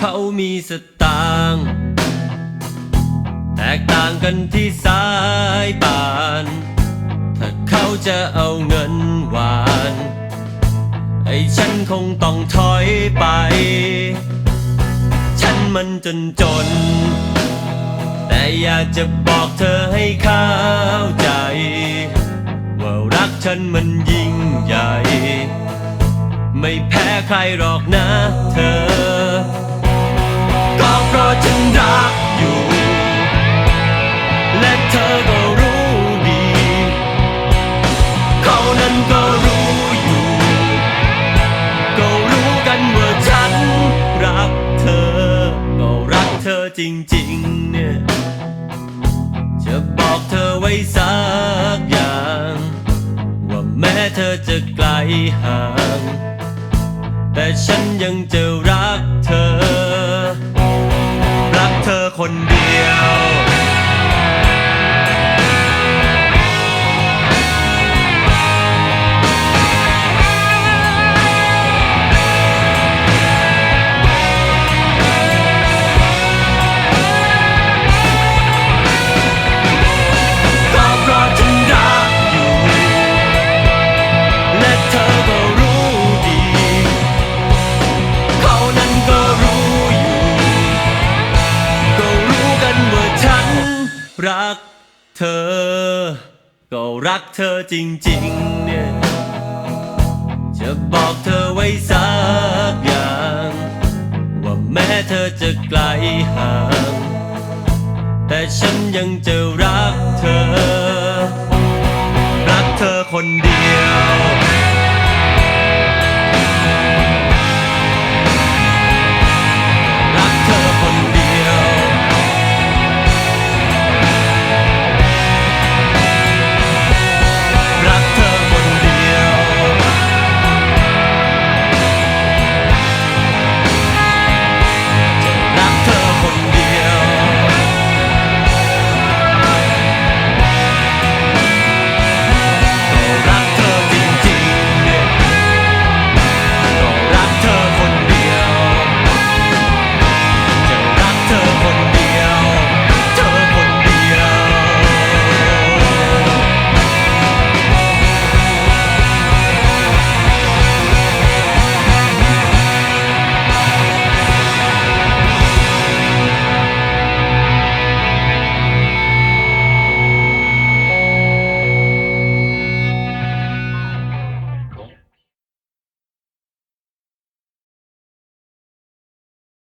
เขามีสตางค์แตกต่างกันที่สายปาน ถ้าเขาจะเอาเงินหวาน ไอ้ฉันคงต้องถอยไป ฉันมันจนจน แต่อยากจะบอกเธอให้เข้าใจ ว่ารักฉันมันยิ่งใหญ่ ไม่แพ้ใครหรอกนะเธอ อยู่ และเธอก็รู้ดี เขานั้นก็รู้อยู่ ก็รู้กันว่าฉันรักเธอ ก็รักเธอจริงๆเนี่ยจะบอกเธอไว้สักอย่าง ว่าแม้เธอจะไกลห่าง แต่ฉันยังจะรักเธอรัก คนเดียว รักเธอ ก็รักเธอจริงๆเนี่ยจะบอกเธอไว้สักอย่าง ว่าแม้เธอจะไกลห่าง แต่ฉันยังจะรักเธอ รักเธอคนเดียว